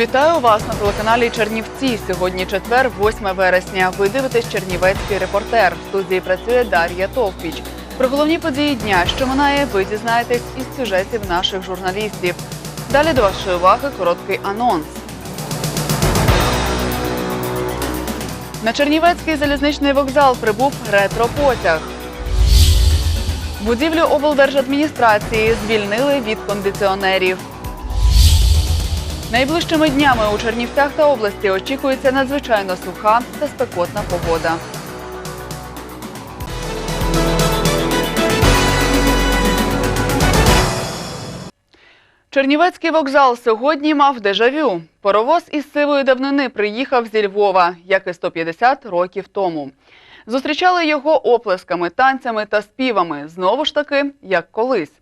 Вітаю вас на телеканалі Чернівці. Сьогодні четвер, 8 вересня. Ви дивитесь Чернівецький репортер. В студії працює Дар'я Товпіч. Про головні події дня, що минає, ви дізнаєтесь із сюжетів наших журналістів. Далі до вашої уваги короткий анонс. На Чернівецький залізничний вокзал прибув ретропотяг. Будівлю облдержадміністрації звільнили від кондиціонерів. Найближчими днями у Чернівцях та області очікується надзвичайно суха та спекотна погода. Чернівецький вокзал сьогодні мав дежавю. Паровоз із сивої давнини приїхав зі Львова, як і 150 років тому. Зустрічали його оплесками, танцями та співами, знову ж таки, як колись.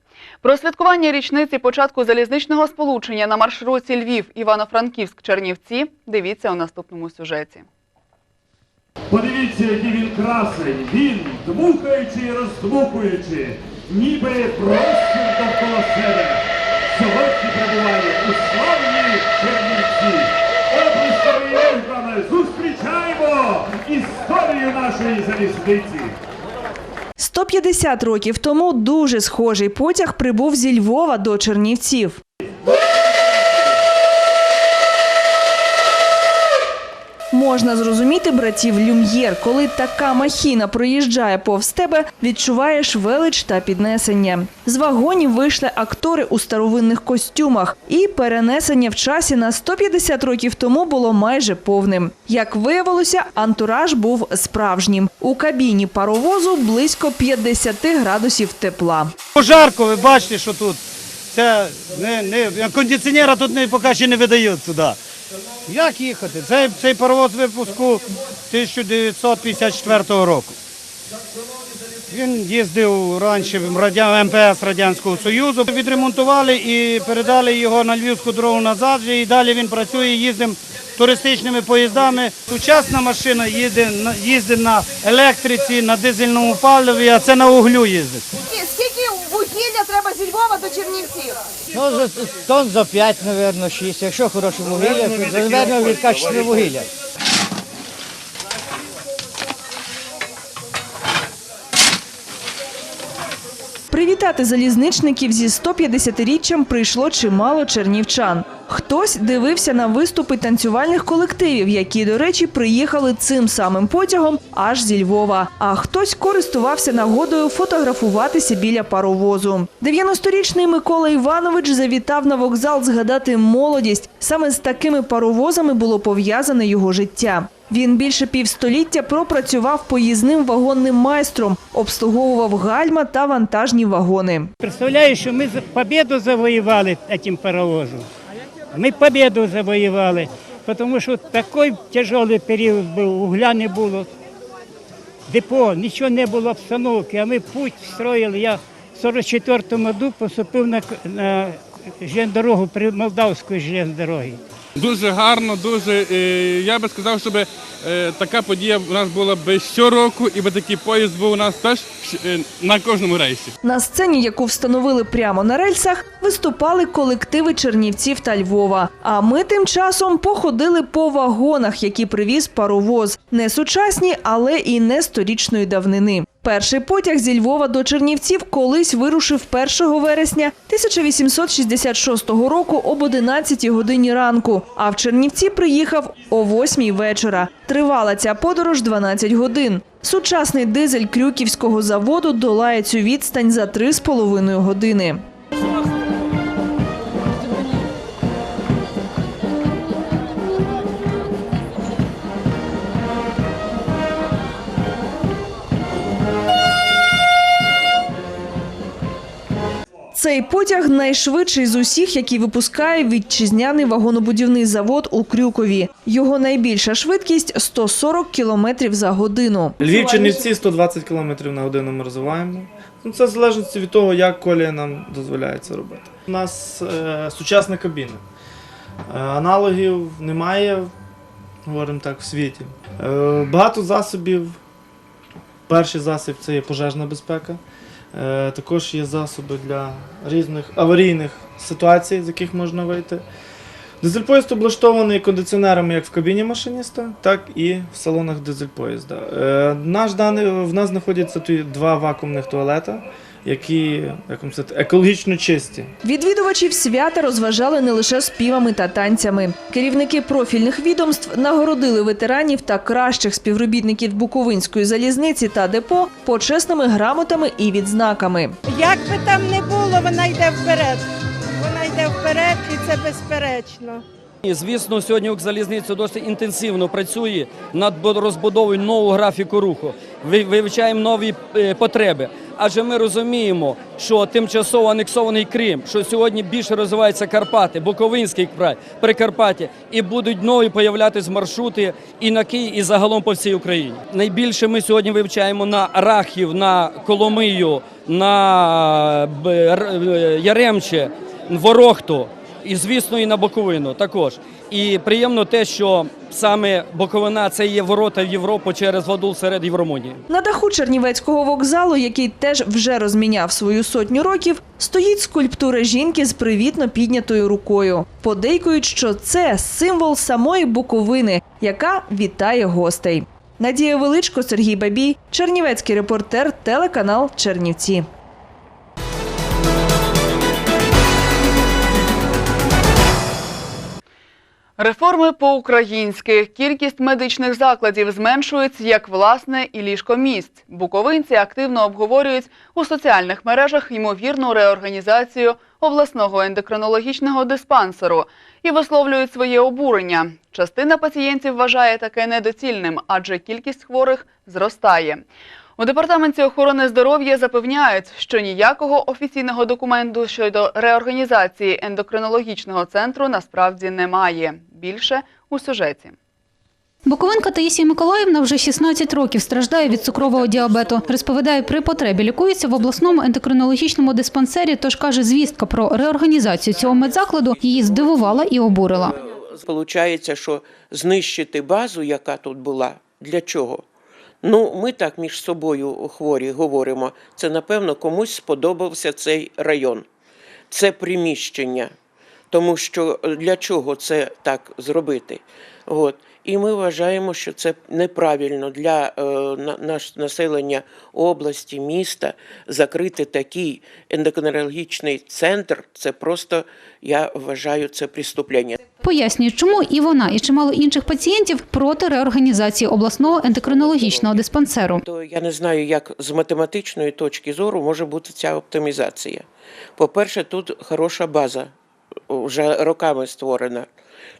Про святкування річниці початку залізничного сполучення на маршруті Львів Івано-Франківськ-Чернівці дивіться у наступному сюжеті. Подивіться, який він красень. Він, дмухаючи і роздмухуючи, ніби простір довкола себе. Сьогодні перебуває у славній Чернівці. Облисками і зустрічаємо історію нашої залізниці. 150 років тому дуже схожий потяг прибув зі Львова до Чернівців. Можна зрозуміти братів Люм'єр, коли така махіна проїжджає повз тебе, відчуваєш велич та піднесення. З вагонів вийшли актори у старовинних костюмах, і перенесення в часі на 150 років тому було майже повним. Як виявилося, антураж був справжнім. У кабіні паровозу близько 50 градусів тепла. Пожарко, ви бачите, що тут. Це не, не, кондиціонера тут не, поки ще не видають сюди. Як їхати? Цей, цей паровоз випуску 1954 року. Він їздив раніше в. МПС Радянського Союзу. Відремонтували і передали його на Львівську дорогу назад. І далі він працює, їздимо туристичними поїздами. Сучасна машина їздить на електриці, на дизельному паливі, а це на углю їздить. Скільки, вугілля треба зі Львова до Чернівців? Ну, за, тонн за 5, мабуть, 6. Якщо хороше вугілля, то залежно від качества вугілля. Привітати залізничників зі 150-річчям прийшло чимало чернівчан. Хтось дивився на виступи танцювальних колективів, які, до речі, приїхали цим самим потягом аж зі Львова. А хтось користувався нагодою фотографуватися біля паровозу. 90-річний Микола Іванович завітав на вокзал згадати молодість. Саме з такими паровозами було пов'язане його життя. Він більше півстоліття пропрацював поїзним вагонним майстром, обслуговував гальма та вантажні вагони. Представляешь, что мы за- победу завоевали этим паровозом. Мы победу завоевали, потому что такой тяжелый период был, угля не було, депо, нічого не було обстановки, а ми путь строїли. Я в 44-му году поступив на, к- на железнодорогу при Молдавської железнодороги. Дуже гарно, дуже. е, Я би сказав, щоб е, така подія у нас була би щороку, і би такий поїзд був у нас теж е, на кожному рейсі. На сцені, яку встановили прямо на рельсах, виступали колективи Чернівців та Львова. А ми тим часом походили по вагонах, які привіз паровоз. Не сучасні, але і не сторічної давнини. Перший потяг зі Львова до Чернівців колись вирушив 1 вересня 1866 року об 11 годині ранку, а в Чернівці приїхав о 8 вечора. Тривала ця подорож 12 годин. Сучасний дизель Крюківського заводу долає цю відстань за 3,5 години. Цей потяг найшвидший з усіх, які випускає вітчизняний вагонобудівний завод у Крюкові. Його найбільша швидкість 140 кілометрів за годину. Львів Чернівці 120 км на годину ми розвиваємо. Ну, це в залежності від того, як колія нам дозволяє це робити. У нас е, сучасна кабіна. Е, аналогів немає, говоримо так, в світі. Е, багато засобів. Перший засіб це є пожежна безпека. Е, також є засоби для різних аварійних ситуацій, з яких можна вийти. Дизель-поїзд облаштований кондиціонерами як в кабіні машиніста, так і в салонах дизель-поїзда. Е, наш даний, в нас знаходяться два вакуумних туалета, які як вам сказати, екологічно чисті. Відвідувачів свята розважали не лише співами та танцями. Керівники профільних відомств нагородили ветеранів та кращих співробітників Буковинської залізниці та депо почесними грамотами і відзнаками. Як би там не було, вона йде вперед. Вона йде вперед і це безперечно. І, звісно, сьогодні Укрзалізниця досить інтенсивно працює над розбудовою нового графіку руху. Ви- Вивчаємо нові е, потреби. Адже ми розуміємо, що тимчасово анексований Крим, що сьогодні більше розвиваються Карпати, Буковинський край, Прикарпаття, і будуть нові появлятися маршрути і на Київ, і загалом по всій Україні. Найбільше ми сьогодні вивчаємо на Рахів, на Коломию, на Б- е, Яремче, Ворохту. І звісно, і на Боковину також. І приємно те, що саме Боковина це є ворота в Європу через воду серед Євромонії. На даху Чернівецького вокзалу, який теж вже розміняв свою сотню років, стоїть скульптура жінки з привітно піднятою рукою. Подейкують, що це символ самої Буковини, яка вітає гостей. Надія Величко, Сергій Бабій, Чернівецький репортер, телеканал Чернівці. Реформи по-українськи. Кількість медичних закладів зменшується як власне і ліжкомісць. Буковинці активно обговорюють у соціальних мережах ймовірну реорганізацію обласного ендокринологічного диспансеру і висловлюють своє обурення. Частина пацієнтів вважає таке недоцільним, адже кількість хворих зростає. У департаменті охорони здоров'я запевняють, що ніякого офіційного документу щодо реорганізації ендокринологічного центру насправді немає. Більше у сюжеті. Буковинка Таїсія Миколаївна вже 16 років страждає від цукрового діабету. Розповідає, при потребі лікується в обласному ендокринологічному диспансері, тож каже, звістка про реорганізацію цього медзакладу її здивувала і обурила. Получається, що знищити базу, яка тут була, для чого? Ну, ми так між собою хворі говоримо. Це, напевно, комусь сподобався цей район, це приміщення. Тому що для чого це так зробити? От. І ми вважаємо, що це неправильно для е, населення області, міста закрити такий ендокринологічний центр. Це просто, я вважаю, це преступлення. Пояснює, чому і вона, і чимало інших пацієнтів проти реорганізації обласного ендокринологічного диспансеру. То я не знаю, як з математичної точки зору може бути ця оптимізація. По-перше, тут хороша база, вже роками створена.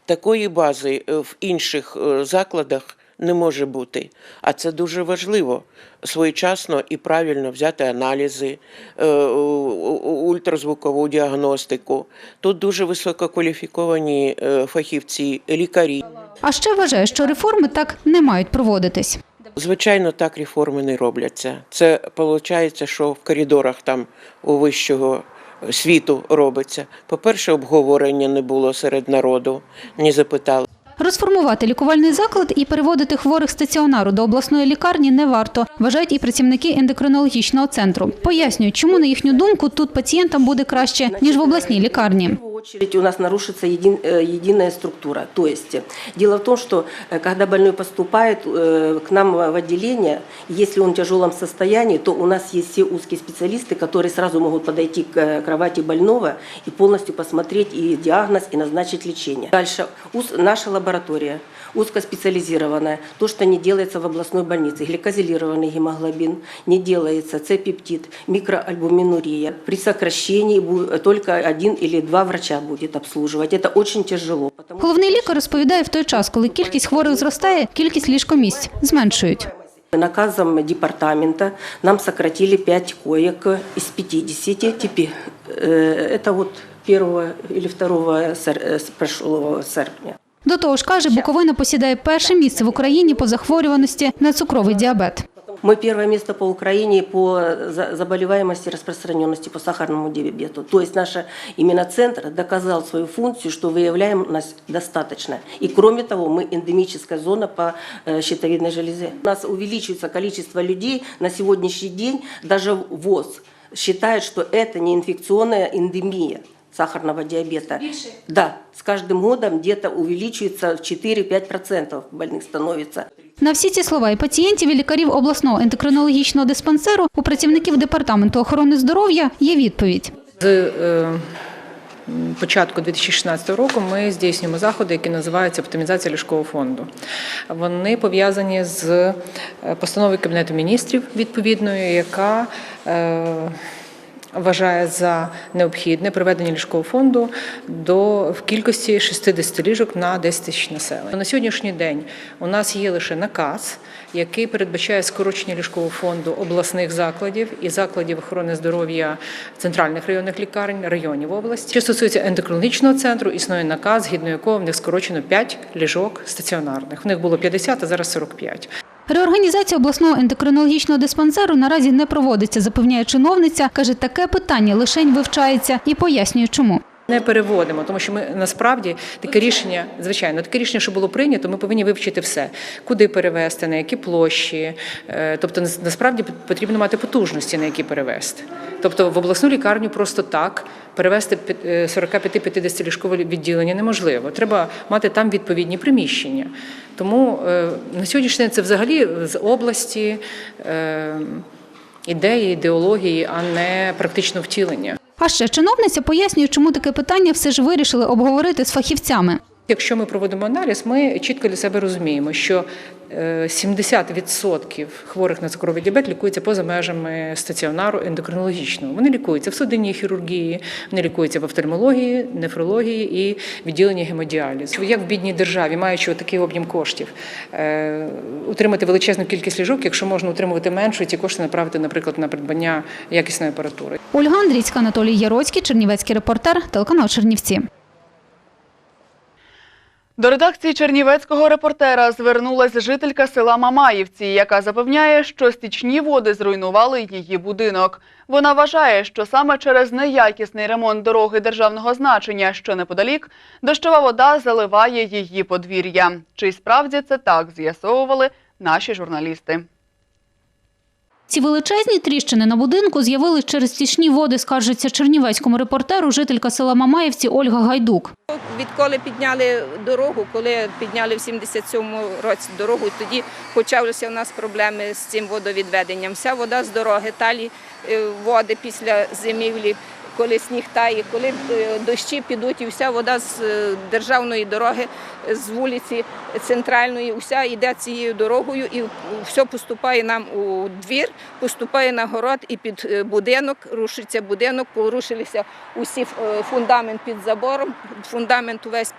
Такої бази е, в інших е, закладах не може бути. А це дуже важливо своєчасно і правильно взяти аналізи, е, ультразвукову діагностику. Тут дуже висококваліфіковані фахівці, лікарі. А ще вважає, що реформи так не мають проводитись. Звичайно, так реформи не робляться. Це виходить, що в коридорах там у вищого світу робиться. По-перше, обговорення не було серед народу, не запитали. Розформувати лікувальний заклад і переводити хворих стаціонару до обласної лікарні не варто, вважають і працівники ендокринологічного центру. Пояснюють, чому на їхню думку тут пацієнтам буде краще ніж в обласній лікарні В первую очередь у нас нарушится един- э, единая структура. То есть э, дело в том, что э, когда больной поступает э, к нам в отделение, если он в тяжелом состоянии, то у нас есть все узкие специалисты, которые сразу могут подойти к э, кровати больного и полностью посмотреть и диагноз, и назначить лечение. Дальше уз- наша лаборатория узкоспециализированная. То, что не делается в областной больнице. Гликозилированный гемоглобин не делается, С-пептид, микроальбуминурия. При сокращении бу- только один или два врача будет обслуживать. Это очень тяжело. потому Головний лікар розповідає, в той час, коли кількість хворих зростає, кількість ліжкомісць зменшують. Наказом департамента нам сократили 5 коек из 50, теперь Э, Это вот 1 или 2 сер- э, с прошлого серпня. До того ж, каже, Буковина посідає перше місце в Україні по захворюваності на цукровий діабет. Мы первое место по Украине по за- заболеваемости, распространенности по сахарному диабету. То есть наш именно центр доказал свою функцию, что выявляемость достаточно. И кроме того, мы эндемическая зона по э, щитовидной железе. У нас увеличивается количество людей на сегодняшний день, даже ВОЗ считает, что это не инфекционная эндемия сахарного диабета. Да, с каждым годом где-то увеличивается в 4-5% больных становится. На всі ці слова і пацієнтів, і лікарів обласного ендокринологічного диспансеру у працівників департаменту охорони здоров'я є відповідь. З е, початку 2016 року ми здійснюємо заходи, які називаються оптимізація ліжкового фонду. Вони пов'язані з е, постановою Кабінету міністрів відповідною, яка е, Вважає за необхідне приведення ліжкового фонду до в кількості 60 ліжок на 10 тисяч населення. На сьогоднішній день у нас є лише наказ, який передбачає скорочення ліжкового фонду обласних закладів і закладів охорони здоров'я центральних районних лікарень, районів області. Що стосується ендокринологічного центру, існує наказ, згідно якого в них скорочено 5 ліжок стаціонарних. В них було 50, а зараз 45. Реорганізація обласного ендокринологічного диспансеру наразі не проводиться, запевняє чиновниця. Каже, таке питання лишень вивчається і пояснює, чому. Не переводимо, тому що ми насправді таке рішення, звичайно, таке рішення, що було прийнято, ми повинні вивчити все, куди перевести, на які площі. Е, Тобто, насправді потрібно мати потужності, на які перевести. Тобто, в обласну лікарню просто так перевести пі- е, 45-50 ліжкове відділення неможливо. Треба мати там відповідні приміщення. Тому е, на сьогоднішній день це взагалі з області ідеї, ідеології, а не практичного втілення. А ще чиновниця пояснює, чому таке питання все ж вирішили обговорити з фахівцями. Якщо ми проводимо аналіз, ми чітко для себе розуміємо, що 70% хворих на цукровий діабет лікуються поза межами стаціонару ендокринологічного. Вони лікуються в судинній хірургії, вони лікуються в офтальмології, нефрології і відділенні гемодіалізу. Як в бідній державі, маючи такий об'єм коштів, е, утримати величезну кількість ліжок, якщо можна утримувати меншу, і ці кошти направити, наприклад, на придбання якісної апаратури. Ольга Андрійська, Анатолій Яроцький, Чернівецький репортер, телеканал Чернівці. До редакції чернівецького репортера звернулася жителька села Мамаївці, яка запевняє, що стічні води зруйнували її будинок. Вона вважає, що саме через неякісний ремонт дороги державного значення, що неподалік, дощова вода заливає її подвір'я. Чи справді це так з'ясовували наші журналісти. Ці величезні тріщини на будинку з'явились через стічні води, скаржиться чернівецькому репортеру жителька села Мамаєвці Ольга Гайдук. Відколи підняли дорогу, коли підняли в 77-му році дорогу, тоді почалися у нас проблеми з цим водовідведенням. Вся вода з дороги, талі е, води після зимівлі, коли сніг тає, коли е, дощі підуть, і вся вода з е, державної дороги, е, з вулиці центральної, вся йде цією дорогою і все поступає нам у двір, поступає на город і під будинок, рушиться будинок, порушилися усі фундамент під забором, фундамент увесь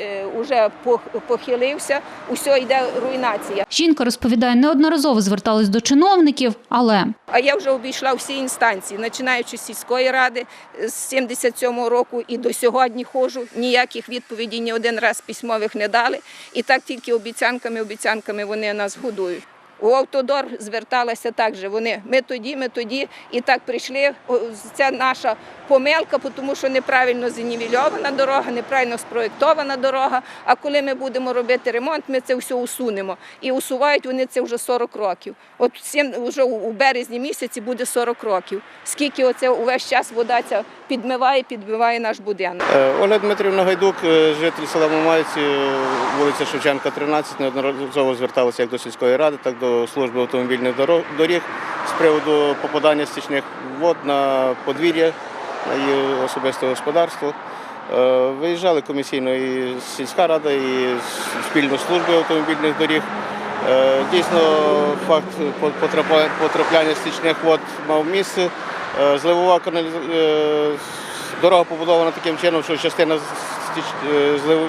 е, уже пох- похилився, усе йде руйнація. Жінка розповідає, неодноразово зверталась до чиновників, але А я вже обійшла всі інстанції, починаючи з сільської ради з 77-го року і до сьогодні ходжу. Ніяких відповідей ні один раз письмових не дали. І так тільки обіцянками, обіцянками вони нас годують. У автодор зверталася так же. Вони ми тоді, ми тоді, і так прийшли. Це наша помилка, тому що неправильно занівельована дорога, неправильно спроєктована дорога. А коли ми будемо робити ремонт, ми це все усунемо. І усувають вони це вже 40 років. От всім вже у березні місяці буде 40 років. Скільки оце увесь час вода ця підмиває, підбиває наш будинок. Е, Оля Дмитрівна Гайдук, е, житель села Мамайці, вулиця Шевченка, 13, неодноразово зверталася як до сільської ради, так до служби автомобільних доріг з приводу попадання стічних вод на подвір'я, на її особисте господарство. Е, Виїжджали комісійно і сільська рада, і спільно з службою автомобільних доріг. Е, Дійсно, факт потрапляння стічних вод мав місце. Е, Зливова каналізація. Дорога побудована таким чином, що частина стіч... злив...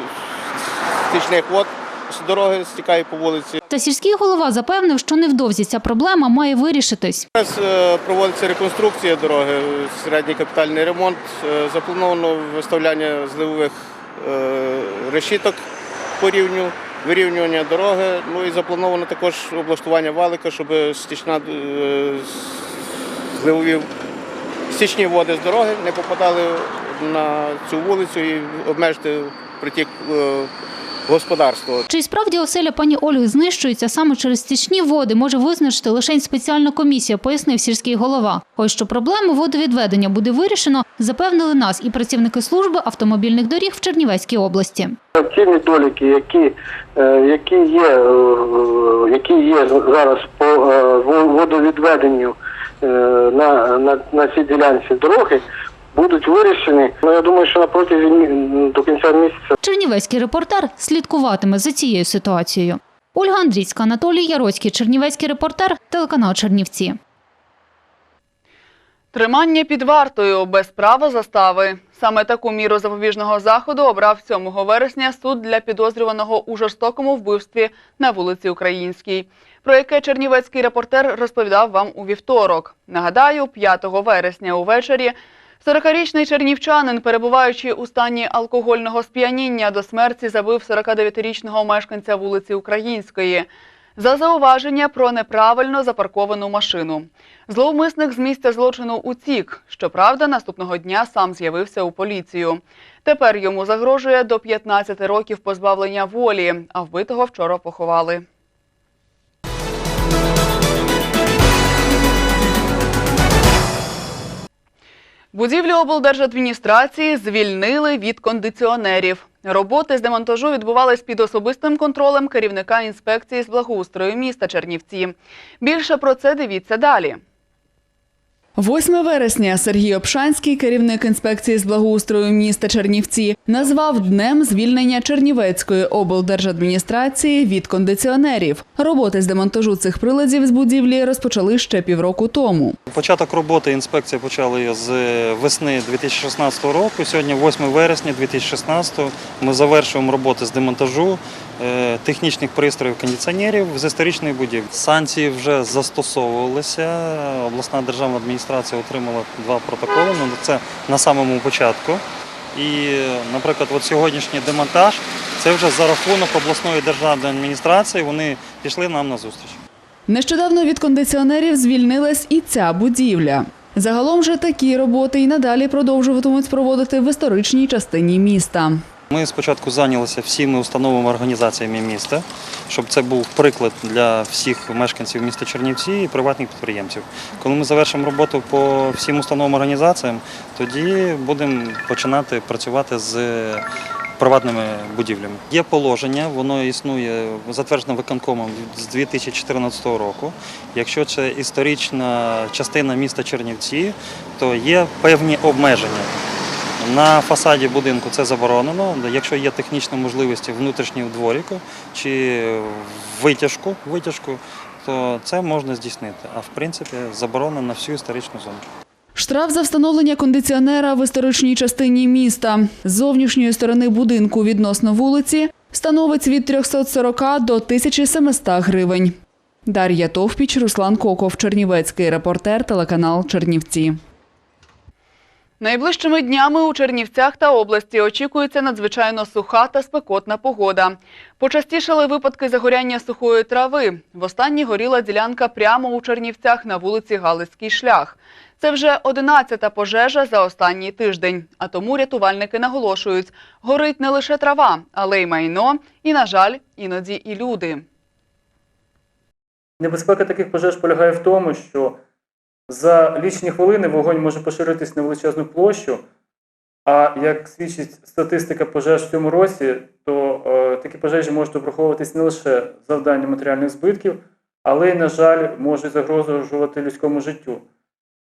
стічних вод з дороги стікає по вулиці. Та сільський голова запевнив, що невдовзі ця проблема має вирішитись. Зараз е, проводиться реконструкція дороги, середній капітальний ремонт. Е, Заплановано виставляння зливових е, решіток по рівню, вирівнювання дороги. Ну і заплановано також облаштування валика, щоб стічна зливові стічні води з дороги не попадали на цю вулицю і обмежити притік господарства. Чи справді оселя пані Ольги знищується саме через стічні води, може визначити лише спеціальна комісія, пояснив сільський голова. Ось що проблему водовідведення буде вирішено, запевнили нас і працівники служби автомобільних доріг в Чернівецькій області. Ті недоліки, які, е, які, є, е, які є зараз по е, водовідведенню на, на, на цій ділянці дороги, будуть вирішені. Ну я думаю, що на протязі до кінця місяця Чернівецький репортер слідкуватиме за цією ситуацією. Ольга Андрійська, Анатолій Яроцький, Чернівецький репортер, телеканал Чернівці. Тримання під вартою без права застави. Саме таку міру запобіжного заходу обрав 7 вересня суд для підозрюваного у жорстокому вбивстві на вулиці Українській, про яке чернівецький репортер розповідав вам у вівторок. Нагадаю, 5 вересня увечері 40-річний чернівчанин, перебуваючи у стані алкогольного сп'яніння, до смерті забив 49-річного мешканця вулиці Української за зауваження про неправильно запарковану машину. Зловмисник з місця злочину утік. Щоправда, наступного дня сам з'явився у поліцію. Тепер йому загрожує до 15 років позбавлення волі, а вбитого вчора поховали. Будівлю облдержадміністрації звільнили від кондиціонерів. Роботи з демонтажу відбувались під особистим контролем керівника інспекції з благоустрою міста Чернівці. Більше про це дивіться далі. 8 вересня Сергій Обшанський, керівник інспекції з благоустрою міста Чернівці, назвав днем звільнення Чернівецької облдержадміністрації від кондиціонерів. Роботи з демонтажу цих приладів з будівлі розпочали ще півроку тому. Початок роботи інспекції почали з весни 2016 року. Сьогодні 8 вересня 2016 ми завершуємо роботи з демонтажу технічних пристроїв кондиціонерів з історичної будівлі. Санкції вже застосовувалися. Обласна державна адміністрація отримала два протоколи. Ну, Це на самому початку. І, наприклад, от сьогоднішній демонтаж це вже за рахунок обласної державної адміністрації. Вони пішли нам на зустріч. Нещодавно від кондиціонерів звільнилась і ця будівля. Загалом же такі роботи і надалі продовжуватимуть проводити в історичній частині міста. Ми спочатку зайнялися всіми установами організаціями міста, щоб це був приклад для всіх мешканців міста Чернівці і приватних підприємців. Коли ми завершимо роботу по всім установам організаціям, тоді будемо починати працювати з приватними будівлями. Є положення, воно існує затверджено виконкомом з 2014 року. Якщо це історична частина міста Чернівці, то є певні обмеження. На фасаді будинку це заборонено. Якщо є технічні можливості внутрішнього дворіку чи витяжку, витяжку, то це можна здійснити. А в принципі заборонено на всю історичну зону. Штраф за встановлення кондиціонера в історичній частині міста з зовнішньої сторони будинку відносно вулиці становить від 340 до 1700 гривень. Дар'я Товпіч, Руслан Коков, Чернівецький репортер, телеканал Чернівці. Найближчими днями у Чернівцях та області очікується надзвичайно суха та спекотна погода. Почастішали випадки загоряння сухої трави. Востаннє горіла ділянка прямо у Чернівцях на вулиці Галицький шлях. Це вже 11-та пожежа за останній тиждень. А тому рятувальники наголошують, горить не лише трава, але й майно, і, на жаль, іноді і люди. Небезпека таких пожеж полягає в тому, що за лічні хвилини вогонь може поширитись на величезну площу. А як свідчить статистика пожеж в цьому році, то е, такі пожежі можуть обраховуватись не лише завдання матеріальних збитків, але й, на жаль, можуть загрожувати людському життю.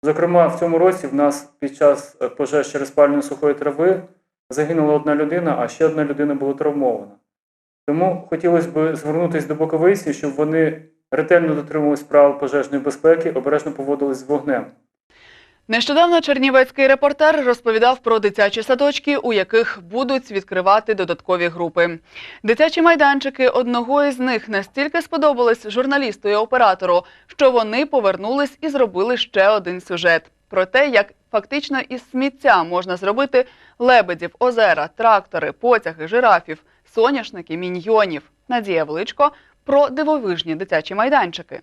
Зокрема, в цьому році в нас під час е, пожеж через спалення сухої трави загинула одна людина, а ще одна людина була травмована. Тому хотілося б звернутися до боковиці, щоб вони ретельно дотримувались правил пожежної безпеки, обережно поводились з вогнем. Нещодавно чернівецький репортер розповідав про дитячі садочки, у яких будуть відкривати додаткові групи. Дитячі майданчики одного із них настільки сподобались журналісту і оператору, що вони повернулись і зробили ще один сюжет про те, як фактично із сміття можна зробити лебедів, озера, трактори, потяги, жирафів, соняшники, міньйонів. Надія Величко про дивовижні дитячі майданчики.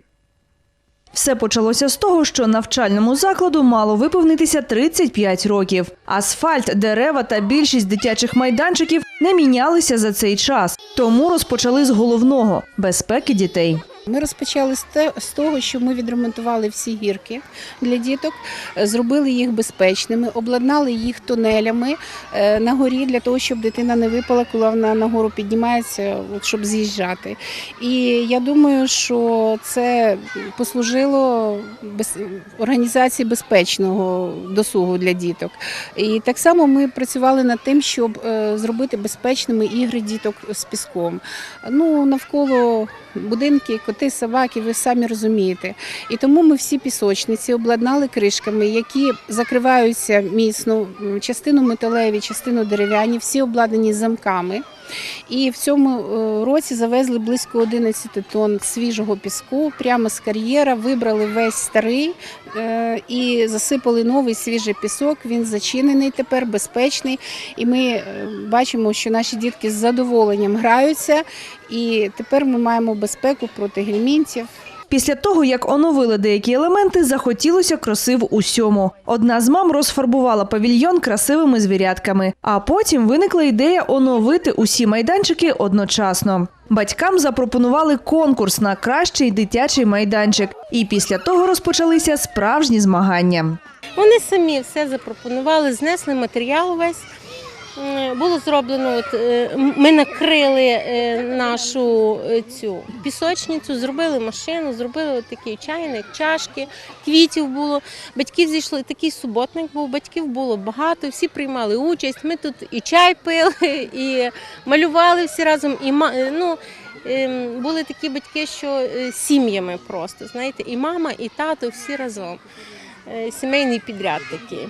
Все почалося з того, що навчальному закладу мало виповнитися 35 років. Асфальт, дерева та більшість дитячих майданчиків не мінялися за цей час. Тому розпочали з головного безпеки дітей. Ми розпочали з того, що ми відремонтували всі гірки для діток, е, зробили їх безпечними, обладнали їх тунелями е, на горі для того, щоб дитина не випала, коли вона на гору піднімається, щоб з'їжджати. І я думаю, що це послужило організації безпечного досугу для діток. І так само ми працювали над тим, щоб е, зробити безпечними ігри діток з піском. Ну, навколо будинки, коти, собаки, ви самі розумієте. І тому ми всі пісочниці обладнали кришками, які закриваються міцно, частину металеві, частину дерев'яні, всі обладнані замками. І в цьому е, році завезли близько 11 тонн свіжого піску прямо з кар'єра, вибрали весь старий е, і засипали новий свіжий пісок. Він зачинений тепер, безпечний. І ми е, бачимо, що наші дітки з задоволенням граються. І тепер ми маємо безпеку проти гельмінтів. Після того, як оновили деякі елементи, захотілося краси в усьому. Одна з мам розфарбувала павільйон красивими звірятками, а потім виникла ідея оновити усі майданчики одночасно. Батькам запропонували конкурс на кращий дитячий майданчик, і після того розпочалися справжні змагання. Вони самі все запропонували, знесли матеріал весь. М, Було зроблено, от, е, ми накрили е, нашу е, цю пісочницю, зробили машину, зробили от такий чайник, чашки, квітів було. Батьків зійшли, такий суботник був, батьків було багато, всі приймали участь. Ми тут і чай пили, і малювали всі разом. І е, ну, ем, були такі батьки, що е, сім'ями просто, знаєте, і мама, і тато всі разом. Е, Сімейний підряд такий.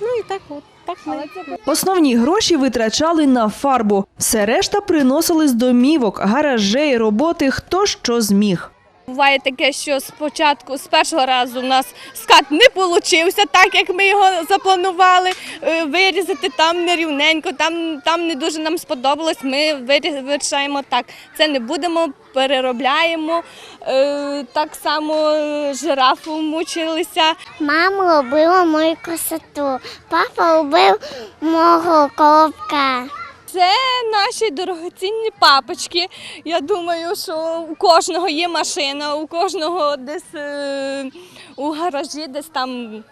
Ну і так от. Так. Основні гроші витрачали на фарбу. Все решта приносили з домівок, гаражей, роботи, хто що зміг. Буває таке, що спочатку з першого разу у нас скат не получився так, як ми його запланували. Е, Вирізати там нерівненько, там, там не дуже нам сподобалось. Ми вирішаємо так. Це не будемо, переробляємо. Е, Так само е, жирафу мучилися. Мама робила мою красоту, папа робив мого коробка. Це наші дорогоцінні папочки. Я думаю, що у кожного є машина, у кожного десь е, у гаражі, десь там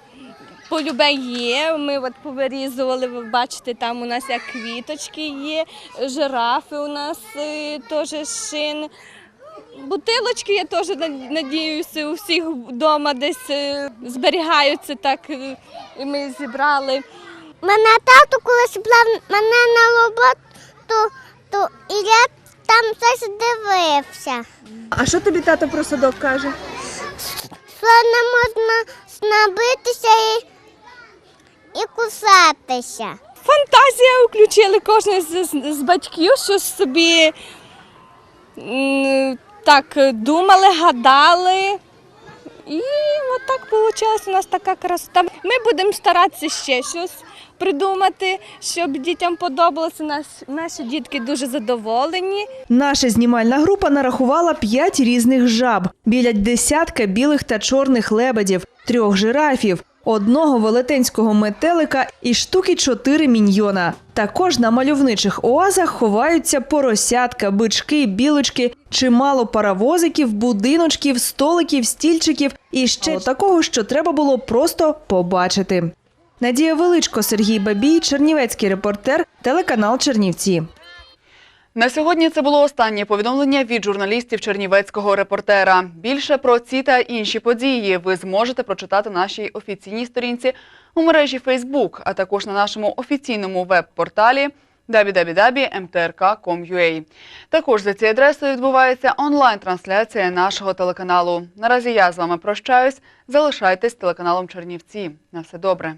полюбе є. Ми от повирізували, ви бачите, там у нас як квіточки є, жирафи у нас е, теж шин. Бутилочки, я теж надіюся, у всіх вдома десь е, зберігаються так, і ми зібрали. Мене тато колись брав мене на роботу, то і я там щось дивився. А що тобі тато про садок каже? Що не можна набитися і, і кусатися. Фантазія включили кожен з, з, з батьків, що собі м, так думали, гадали. І от так вийшло у нас така красота. Ми будемо старатися ще щось придумати, щоб дітям подобалося. Нас, наші дітки дуже задоволені. Наша знімальна група нарахувала п'ять різних жаб, біля десятка білих та чорних лебедів, трьох жирафів, одного велетенського метелика і штуки чотири міньйона. Також на мальовничих оазах ховаються поросятка, бички, білочки, чимало паровозиків, будиночків, столиків, стільчиків і ще такого, що треба було просто побачити. Надія Величко, Сергій Бабій, Чернівецький репортер, телеканал Чернівці. На сьогодні це було останнє повідомлення від журналістів Чернівецького репортера. Більше про ці та інші події ви зможете прочитати на нашій офіційній сторінці у мережі Facebook, а також на нашому офіційному веб-порталі www.mtrk.com.ua. Також за цією адресою відбувається онлайн-трансляція нашого телеканалу. Наразі я з вами прощаюсь. Залишайтесь телеканалом Чернівці. На все добре.